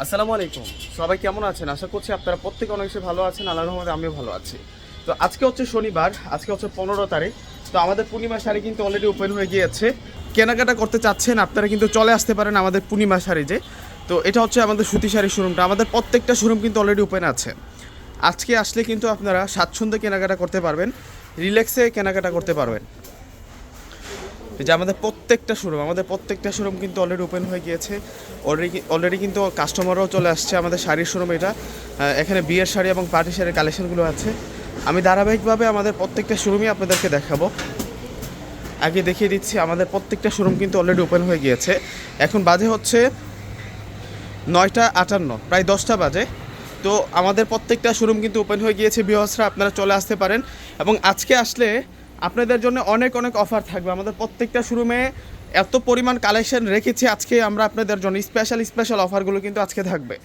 আসসালামু আলাইকুম। সবাই কেমন আছেন? আশা করছি আপনারা প্রত্যেকে অনেক ভালো আছেন, আল্লাহর রহমতে আমিও ভালো আছি। তো আজকে হচ্ছে শনিবার, আজকে হচ্ছে পনেরো তারিখ। তো আমাদের পূর্ণিমা শাড়ি কিন্তু অলরেডি ওপেন হয়ে গিয়েছে। কেনাকাটা করতে চাচ্ছেন, আপনারা কিন্তু চলে আসতে পারেন আমাদের পূর্ণিমা শাড়ি যে। তো এটা হচ্ছে আমাদের সুতি শাড়ি শোরুমটা আমাদের প্রত্যেকটা শোরুম কিন্তু অলরেডি ওপেন আছে। আজকে আসলে কিন্তু আপনারা স্বাচ্ছন্দ্যে কেনাকাটা করতে পারবেন রিল্যাক্সে কেনাকাটা করতে পারবেন। যে আমাদের প্রত্যেকটা শোরুম আমাদের প্রত্যেকটা শোরুম কিন্তু অলরেডি ওপেন হয়ে গিয়েছে। অলরেডি অলরেডি কিন্তু কাস্টমারও চলে আসছে, আমাদের শাড়ির শোরুম এটা। এখানে বিয়ের শাড়ি এবং পার্টি শাড়ির কালেকশনগুলো আছে। আমি ধারাবাহিকভাবে আমাদের প্রত্যেকটা শোরুমই আপনাদেরকে দেখাবো। আগে দেখিয়ে দিচ্ছি, আমাদের প্রত্যেকটা শোরুম কিন্তু অলরেডি ওপেন হয়ে গিয়েছে। এখন বাজে হচ্ছে নয়টা আটান্ন, প্রায় দশটা বাজে। তো আমাদের প্রত্যেকটা শোরুম কিন্তু ওপেন হয়ে গিয়েছে বিহসরা আপনারা চলে আসতে পারেন। এবং আজকে আসলে আপনাদের জন্য অনেক অনেক অফার থাকবে। আমাদের প্রত্যেকটা শোরুমে এত পরিমাণ কালেকশন রেখেছি, আজকে আমরা আপনাদের জন্য স্পেশাল স্পেশাল অফারগুলো কিন্তু আজকে থাকবে।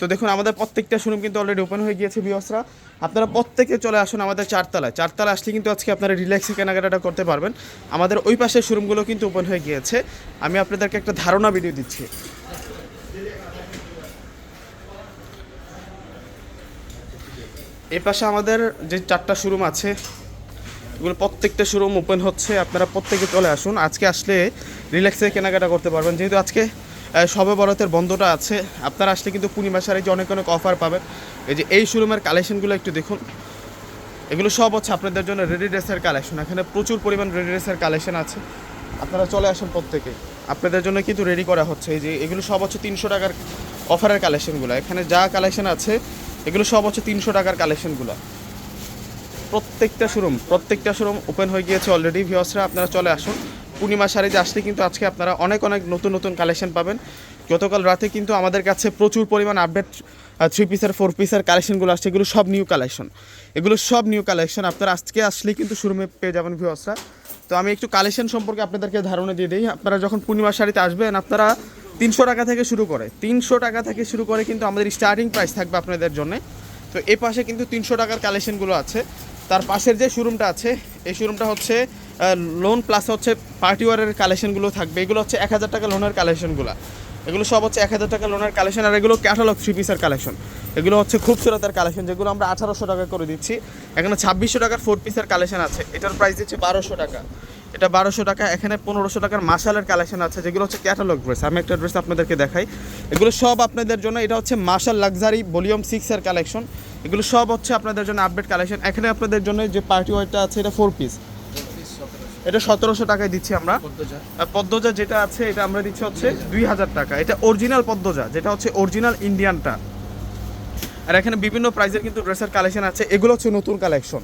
তো দেখুন, আমাদের প্রত্যেকটা শোরুম কিন্তু অলরেডি ওপেন হয়ে গিয়েছে বিহসরা আপনারা প্রত্যেকে চলে আসুন আমাদের চারতলায়। চারতলা আসলে কিন্তু আজকে আপনারা রিল্যাক্সে কেনাকাটা করতে পারবেন। আমাদের ওই পাশের শোরুমগুলো কিন্তু ওপেন হয়ে গিয়েছে। আমি আপনাদেরকে একটা ধারণা ভিডিও দিচ্ছি। এই পাশে আমাদের যে চারটা শোরুম আছে এগুলো প্রত্যেকটা শোরুম ওপেন হচ্ছে, আপনারা প্রত্যেকে চলে আসুন। আজকে আসলে রিল্যাক্সে কেনাকাটা করতে পারবেন। যেহেতু আজকে সবে বরাতের বন্ধটা আছে, আপনারা আসলে কিন্তু পূর্ণিমা শাড়ি যে অনেক অনেক অফার পাবেন। এই যে এই শোরুমের কালেকশনগুলো একটু দেখুন। এগুলো সব হচ্ছে আপনাদের জন্য রেডি ড্রেসের কালেকশন এখানে প্রচুর পরিমাণ রেডি ড্রেসের কালেকশন আছে। আপনারা চলে আসুন প্রত্যেকে। আপনাদের জন্য কিন্তু রেডি করা হচ্ছে। এই যে এগুলো সব হচ্ছে তিনশো টাকার অফারের কালেকশনগুলো এখানে যা কালেকশন আছে, এগুলো সব হচ্ছে তিনশো টাকার কালেকশনগুলো প্রত্যেকটা শোরুম প্রত্যেকটা শোরুম ওপেন হয়ে গিয়েছে অলরেডি ভিওসরা আপনারা চলে আসুন। পূর্ণিমা শাড়িতে আসলে কিন্তু আজকে আপনারা অনেক অনেক নতুন নতুন কালেকশন পাবেন। গতকাল রাতে কিন্তু আমাদের কাছে প্রচুর পরিমাণ আপডেট থ্রি পিসের ফোর পিসের কালেকশনগুলো আসছে। এগুলো সব নিউ কালেকশন এগুলো সব নিউ কালেকশন আপনারা আজকে আসলে কিন্তু শোরুমে পেয়ে যাবেন ভিওসরা তো আমি একটু কালেকশন সম্পর্কে আপনাদেরকে ধারণা দিয়ে দিই। আপনারা যখন পূর্ণিমা শাড়িতে আসবেন, আপনারা তিনশো টাকা থেকে শুরু করে, তিনশো টাকা থেকে শুরু করে কিন্তু আমাদের স্টার্টিং প্রাইস থাকবে আপনাদের জন্য। তো এই পাশে কিন্তু তিনশো টাকার কালেকশনগুলো আছে। তার পাশের যে শোরুমটা আছে, এই শোরুমটা হচ্ছে লোন প্লাস হচ্ছে পার্টি ওয়ারের কালেকশনগুলো থাকবে। এগুলো হচ্ছে এক হাজার টাকা লোনের কালেকশনগুলো এগুলো সব হচ্ছে এক হাজার টাকা লোনের কালেকশন আর এগুলো ক্যাটালগ থ্রি পিসের কালেকশন এগুলো হচ্ছে খুব খুবসুরতের কালেকশন যেগুলো আমরা আঠারোশো টাকা করে দিচ্ছি। এখানে ছাব্বিশশো টাকার ফোর পিসের কালেকশন আছে। এটার প্রাইস দিচ্ছে বারোশো টাকা। এটা বারোশো টাকা, এখানে পনেরোশো টাকার মাসালের কালেকশন আছে, যেগুলো হচ্ছে ক্যাটালগ ড্রেস আমি একটা ড্রেস আপনাদেরকে দেখাই। এগুলো সব আপনাদের জন্য, এটা হচ্ছে মার্শাল লাক্সারি ভলিউম সিক্সের কালেকশন এগুলো সব হচ্ছে আপনাদের জন্য আপডেট কালেকশন এখানে আপনাদের জন্য যে পার্টি ওয়ারটা আছে এটা ফোর পিস এটা সতেরোশো টাকায় দিচ্ছি আমরা। পদ্মজা। যেটা আছে এটা আমরা দিচ্ছি হচ্ছে দুই হাজার টাকা। এটা অরিজিনাল পদ্মজা যেটা হচ্ছে অরিজিনাল ইন্ডিয়ানটা আর এখানে বিভিন্ন প্রাইজের কিন্তু ড্রেসের কালেকশন আছে। এগুলো হচ্ছে নতুন কালেকশন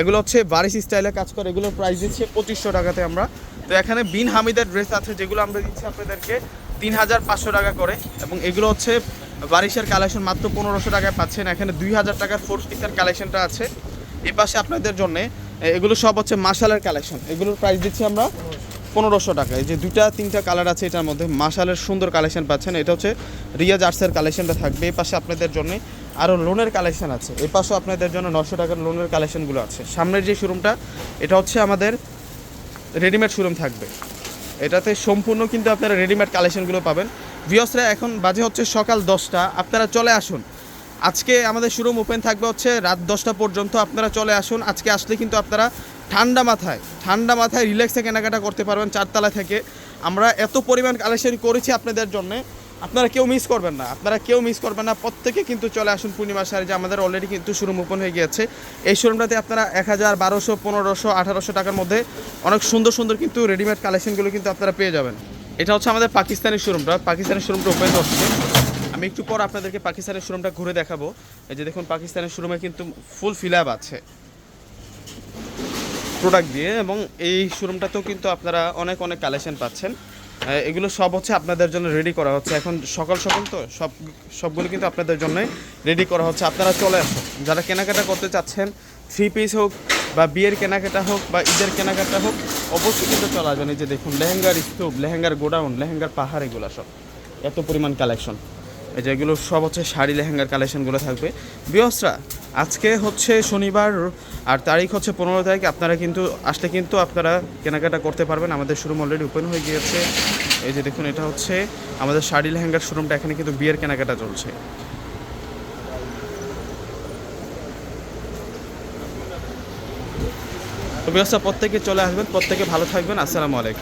এগুলো হচ্ছে বারিশ স্টাইলে কাজ করে। এগুলোর প্রাইস দিচ্ছে পঁচিশশো টাকাতে আমরা। তো এখানে বিন হামিদের ড্রেস আছে যেগুলো আমরা দিচ্ছি আপনাদেরকে তিন হাজার পাঁচশো টাকা করে। এবং এগুলো হচ্ছে বারিশের কালেকশন মাত্র পনেরোশো টাকায় পাচ্ছেন। এখানে দুই হাজার টাকার ফোর পিসের কালেকশনটা আছে। এই পাশে আপনাদের জন্য এগুলো সব হচ্ছে মাসালের কালেকশন এগুলোর প্রাইস দিচ্ছি আমরা পনেরোশো টাকা এই যে দুইটা, তিনটা কালার আছে এটার মধ্যে মাসালের সুন্দর কালেকশন পাচ্ছেন। এটা হচ্ছে রিয়াজ আর্টসের কালেকশনটা থাকবে। এই পাশে আপনাদের জন্য আরও লোনের কালেকশন আছে। এই পাশেও আপনাদের জন্য নশো টাকার লোনের কালেকশনগুলো আছে। সামনের যে শোরুমটা এটা হচ্ছে আমাদের রেডিমেড শোরুম থাকবে। এটাতে সম্পূর্ণ কিন্তু আপনারা রেডিমেড কালেকশনগুলো পাবেন। ভিওসরা এখন বাজে হচ্ছে সকাল দশটা। আপনারা চলে আসুন। আজকে আমাদের শোরুম ওপেন থাকবে হচ্ছে রাত দশটা পর্যন্ত। আপনারা চলে আসুন। আজকে আসলে কিন্তু আপনারা ঠান্ডা মাথায় ঠান্ডা মাথায় রিল্যাক্সে কেনাকাটা করতে পারবেন চারতলা থেকে। আমরা এত পরিমাণ কালেকশন করেছি আপনাদের জন্য। আপনারা কেউ মিস করবেন না। আপনারা কেউ মিস করবেন না। প্রত্যেকে কিন্তু চলে আসুন পূর্ণিমা শাড়ি যে আমাদের অলরেডি কিন্তু শোরুম ওপেন হয়ে গিয়েছে। এই শোরুমটাতে আপনারা এক হাজার বারোশো, পনেরোশো, আঠারোশো টাকার মধ্যে অনেক সুন্দর সুন্দর কিন্তু রেডিমেড কালেকশনগুলো কিন্তু আপনারা পেয়ে যাবেন। এটা হচ্ছে আমাদের পাকিস্তানি শোরুমটা পাকিস্তানের শোরুমটা ওপেন হচ্ছে। আমি একটু পর আপনাদেরকে পাকিস্তানের শোরুমটা ঘুরে দেখাবো। এই যে দেখুন পাকিস্তানের শোরুমে কিন্তু ফুল ফিল আপ আছে। প্রোডাক্ট দিয়ে এবং এই শোরুমটাতেও কিন্তু আপনারা অনেক অনেক কালেকশন পাচ্ছেন। এগুলো সব হচ্ছে আপনাদের জন্য রেডি করা হচ্ছে। এখন সকাল সকাল তো সব, সবগুলো কিন্তু আপনাদের জন্য রেডি করা হচ্ছে। আপনারা চলে আসুন। যারা কেনাকাটা করতে চাচ্ছেন থ্রি পিস হোক বা বিয়ের কেনাকাটা হোক বা ঈদের কেনাকাটা হোক অবশ্যই কিন্তু চলে আসবেন এই যে দেখুন, লেহেঙ্গার স্তূপ, লেহেঙ্গার গোডাউন, লেহেঙ্গার পাহাড়, এগুলো সব। এত পরিমাণ কালেকশন এই যে এগুলো সব হচ্ছে শাড়ি, লেহেঙ্গার কালেকশনগুলো থাকবে। বিয়সরা, আজকে হচ্ছে শনিবার আর তারিখ হচ্ছে পনেরো তারিখ। আপনারা কিন্তু, আসলে কিন্তু আপনারা কেনাকাটা করতে পারবেন। আমাদের শোরুম অলরেডি ওপেন হয়ে গিয়েছে। এই যে দেখুন, এটা হচ্ছে আমাদের শাড়ি, লেহেঙ্গার শোরুমটা এখানে কিন্তু বিয়ের কেনাকাটা চলছে। তো ব্যবস্থা প্রত্যেকে চলে আসবেন প্রত্যেকে ভালো থাকবেন। আসসালামু আলাইকুম।